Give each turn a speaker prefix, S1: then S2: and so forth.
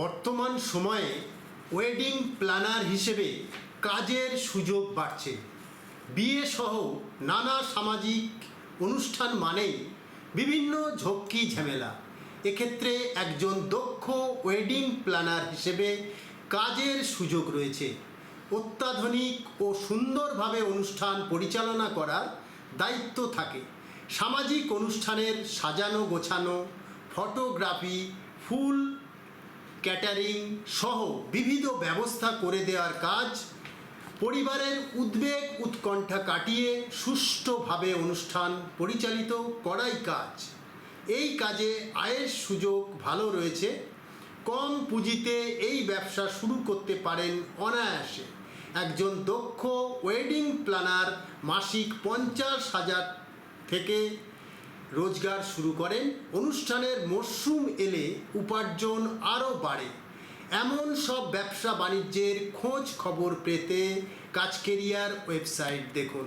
S1: বর্তমান সময়ে wedding planner হিসেবে কাজের সুযোগ বাড়ছে। বিয়ে সহ নানা সামাজিক অনুষ্ঠান মানেই বিভিন্ন ঝক্কি ঝামেলা। এক্ষেত্রে একজন দক্ষ ওয়েডিং প্ল্যানার হিসেবে কাজের সুযোগ রয়েছে। অত্যাধুনিক ও সুন্দরভাবে অনুষ্ঠান পরিচালনা করার দায়িত্ব থাকে। সামাজিক অনুষ্ঠানের সাজানো গোছানো ফটোগ্রাফি ফুল ক্যাটারিং সহ বিবিধ ব্যবস্থা করে দেওয়ার কাজ, পরিবারের উদ্বেগ উৎকণ্ঠা কাটিয়ে সুষ্ঠুভাবে অনুষ্ঠান পরিচালিত করাই কাজ। এই কাজে আয়ের সুযোগ ভালো রয়েছে। কম পুঁজিতে এই ব্যবসা শুরু করতে পারেন অনায়াসে। একজন দক্ষ ওয়েডিং প্ল্যানার মাসিক পঞ্চাশ হাজার থেকে রোজগার শুরু করেন। অনুষ্ঠানের মরশুম এলে উপার্জন আরও বাড়ে। এমন সব ব্যবসা বাণিজ্যের খোঁজ খবর পেতে কাজকেরিয়ার ওয়েবসাইট দেখুন।